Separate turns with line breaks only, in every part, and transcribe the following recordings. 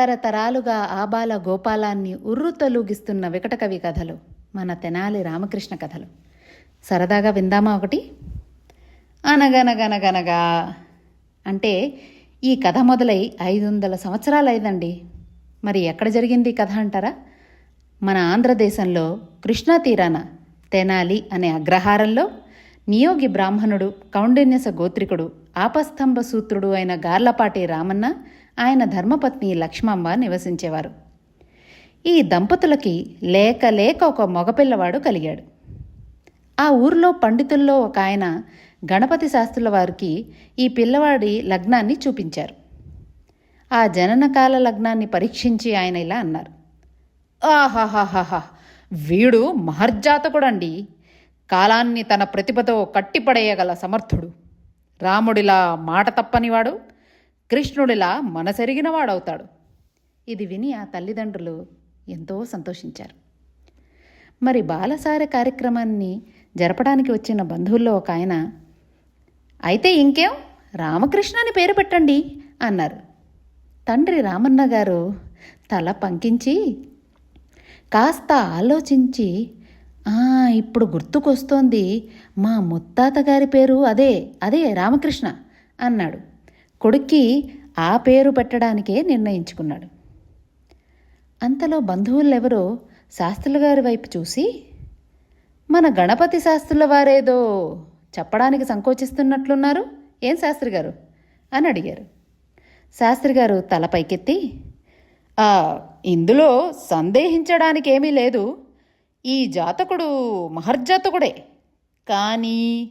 తరతరాలుగా ఆబాల గోపాలాన్ని ఉర్రుతలూగిస్తున్న వికటకవి కథలు మన తెనాలి రామకృష్ణ కథలు. సరదాగా విందామా ఒకటి? అనగనగనగనగా. అంటే ఈ కథ మొదలై ఐదు వందల సంవత్సరాలు అయిందండి మరి ఎక్కడ జరిగింది కథ అంటారా? మన ఆంధ్రదేశంలో కృష్ణా తీరాన తెనాలి అనే అగ్రహారంలో నియోగి బ్రాహ్మణుడు కౌండిన్యస గోత్రికుడు ఆపస్తంభ సూత్రుడు అయిన గార్లపాటి రామన్న ఆయన ధర్మపత్ని లక్ష్మమ్మ నివసించేవారు. ఈ దంపతులకి లేక లేక ఒక మగపిల్లవాడు కలిగాడు. ఆ ఊర్లో పండితుల్లో ఒక ఆయన గణపతి శాస్త్రుల వారికి ఈ పిల్లవాడి లగ్నాన్ని చూపించారు. ఆ జననకాల లగ్నాన్ని పరీక్షించి ఆయన ఇలా అన్నారు. ఆహాహాహాహా వీడు మహర్జాతకుడండి. కాలాన్ని తన ప్రతిభతో కట్టిపడేయగల సమర్థుడు. రాముడిలా మాట తప్పనివాడు. కృష్ణుడిలా మనసెరిగిన వాడవుతాడు ఇది విని ఆ తల్లిదండ్రులు ఎంతో సంతోషించారు. మరి బాలసార కార్యక్రమాన్ని జరపడానికి వచ్చిన బంధువుల్లో ఒక ఆయన అయితే ఇంకేం? రామకృష్ణ అని పేరు పెట్టండి అన్నారు. తండ్రి రామన్న గారు తల పంకించి కాస్త ఆలోచించి ఇప్పుడు గుర్తుకొస్తోంది మా ముత్తాత గారి పేరు అదే అదే రామకృష్ణ అన్నాడు. కొడుక్కి ఆ పేరు పెట్టడానికే నిర్ణయించుకున్నాడు. అంతలో బంధువులెవరో శాస్త్రుల గారి వైపు చూసి మన గణపతి శాస్త్రుల వారేదో చెప్పడానికి సంకోచిస్తున్నట్లున్నారు. ఏం శాస్త్రి గారు అని అడిగారు. శాస్త్రి గారు తల పైకెత్తి ఇందులో సందేహించడానికి ఏమీ లేదు. ఈ జాతకుడు మహర్జాతకుడే. కానీ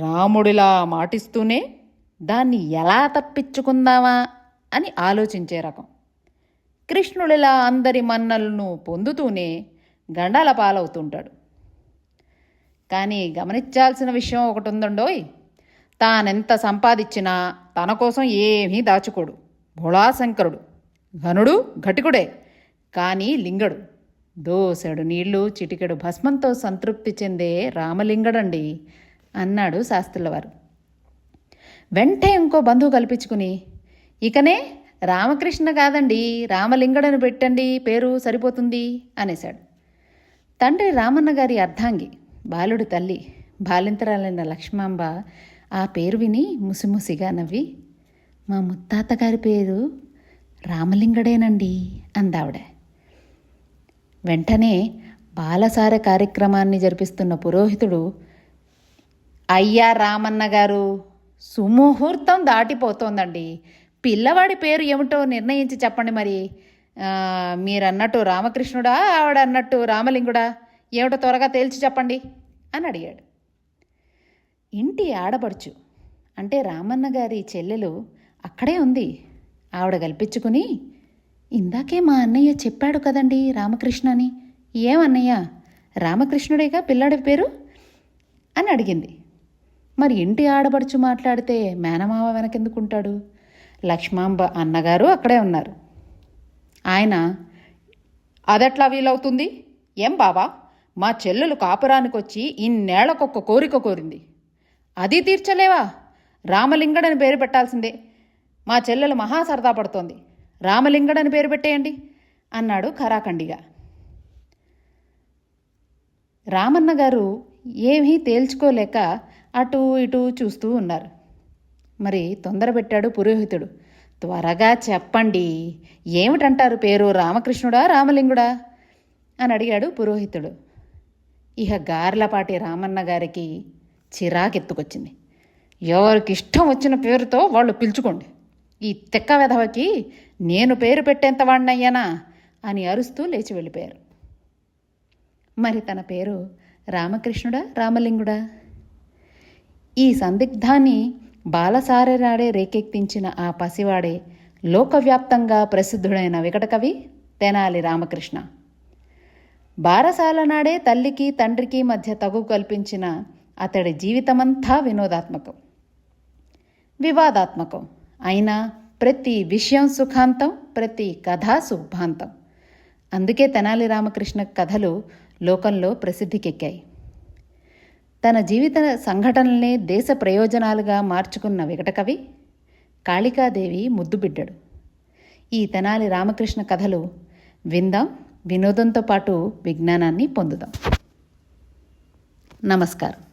రాముడిలా మాటిస్తూనే దాన్ని ఎలా తప్పించుకుందామా అని ఆలోచించే రకం. కృష్ణుడిలా అందరి మన్నలను పొందుతూనే గండాల పాలవుతుంటాడు. కానీ గమనించాల్సిన విషయం ఒకటి ఉందండోయ్ తానెంత సంపాదించినా తన కోసం ఏమీ దాచుకోడు. భోళాశంకరుడు ఘనుడు ఘటికుడే. కానీ లింగడు. దోసెడు నీళ్ళు చిటికెడు భస్మంతో సంతృప్తి చెందే రామలింగడండి అన్నాడు శాస్త్రులవారు. వెంటే ఇంకో బంధువు కల్పించుకుని ఇకనే రామకృష్ణ కాదండి రామలింగడను పెట్టండి పేరు సరిపోతుంది అనేశాడు. తండ్రి రామన్న గారి అర్ధాంగి బాలుడి తల్లి బాలింతరాలైన లక్ష్మాంబ ఆ పేరు విని ముసిముసిగా నవ్వి మా ముత్తాత గారి పేరు రామలింగడేనండి అందావిడ. వెంటనే బాలసార కార్యక్రమాన్ని జరిపిస్తున్న పురోహితుడు అయ్యా రామన్న గారు సుముహూర్తం దాటిపోతోందండి. పిల్లవాడి పేరు ఏమిటో నిర్ణయించి చెప్పండి మరి. మీరన్నట్టు రామకృష్ణుడా ఆవిడ అన్నట్టు రామలింగుడా ఏమిటో త్వరగా తేల్చి చెప్పండి అని అడిగాడు. ఇంటి ఆడపడుచు అంటే రామన్న గారి చెల్లెలు అక్కడే ఉంది. ఆవిడ కల్పించుకుని ఇందాకే మా అన్నయ్య చెప్పాడు కదండి రామకృష్ణ అని. ఏమన్నయ్య? రామకృష్ణుడేగా పిల్లాడి పేరు? అని అడిగింది. మరి ఇంటి ఆడపడుచు మాట్లాడితే మేనమామ వెనకెందుకుంటాడు? లక్ష్మాంబ అన్నగారు అక్కడే ఉన్నారు. ఆయన అదెట్లా వీలవుతుంది? ఏం బావా? మా చెల్లెలు కాపురానికి వచ్చి ఇన్నేళ్ళకొక్క కోరిక కోరింది. అది తీర్చలేవా? రామలింగడని పేరు పెట్టాల్సిందే. మా చెల్లెలు మహా సరదా పడుతోంది. రామలింగడని పేరు పెట్టేయండి అన్నాడు ఖరాఖండిగా. రామన్న గారు ఏమీ తేల్చుకోలేక అటు ఇటు చూస్తూ ఉన్నారు. మరి తొందర పెట్టాడు పురోహితుడు. త్వరగా చెప్పండి. ఏమిటంటారు పేరు? రామకృష్ణుడా? రామలింగుడా? అని అడిగాడు పురోహితుడు. ఇహ గార్లపాటి రామన్న గారికి చిరాకెత్తుకొచ్చింది. ఎవరికి ఇష్టం వచ్చిన పేరుతో వాళ్ళు పిలుచుకోండి. ఈ తెక్క వెధవకి నేను పేరు పెట్టేంత వాడినయ్యానా అని అరుస్తూ లేచి వెళ్ళిపోయారు. మరి తన పేరు రామకృష్ణుడా? రామలింగుడా? ఈ సందిగ్ధాన్ని బాలసారెరాడే రేకెత్తించిన ఆ పసివాడే లోకవ్యాప్తంగా ప్రసిద్ధుడైన వికటకవి తెనాలి రామకృష్ణ. బారసాల నాడే తల్లికి తండ్రికి మధ్య తగు కల్పించిన అతడి జీవితమంతా వినోదాత్మకం. వివాదాత్మకం. అయినా ప్రతి విషయం సుఖాంతం ప్రతి కథ శుభాంతం. అందుకే తెనాలి రామకృష్ణ కథలు లోకంలో ప్రసిద్ధికెక్కాయి. తన జీవిత సంఘటనల్ని దేశ ప్రయోజనాలుగా మార్చుకున్న వికటకవి కాళికాదేవి ముద్దుబిడ్డడు. ఈ తెనాలి రామకృష్ణ కథలు విందాం వినోదంతో పాటు విజ్ఞానాన్ని పొందుదాం. నమస్కారం.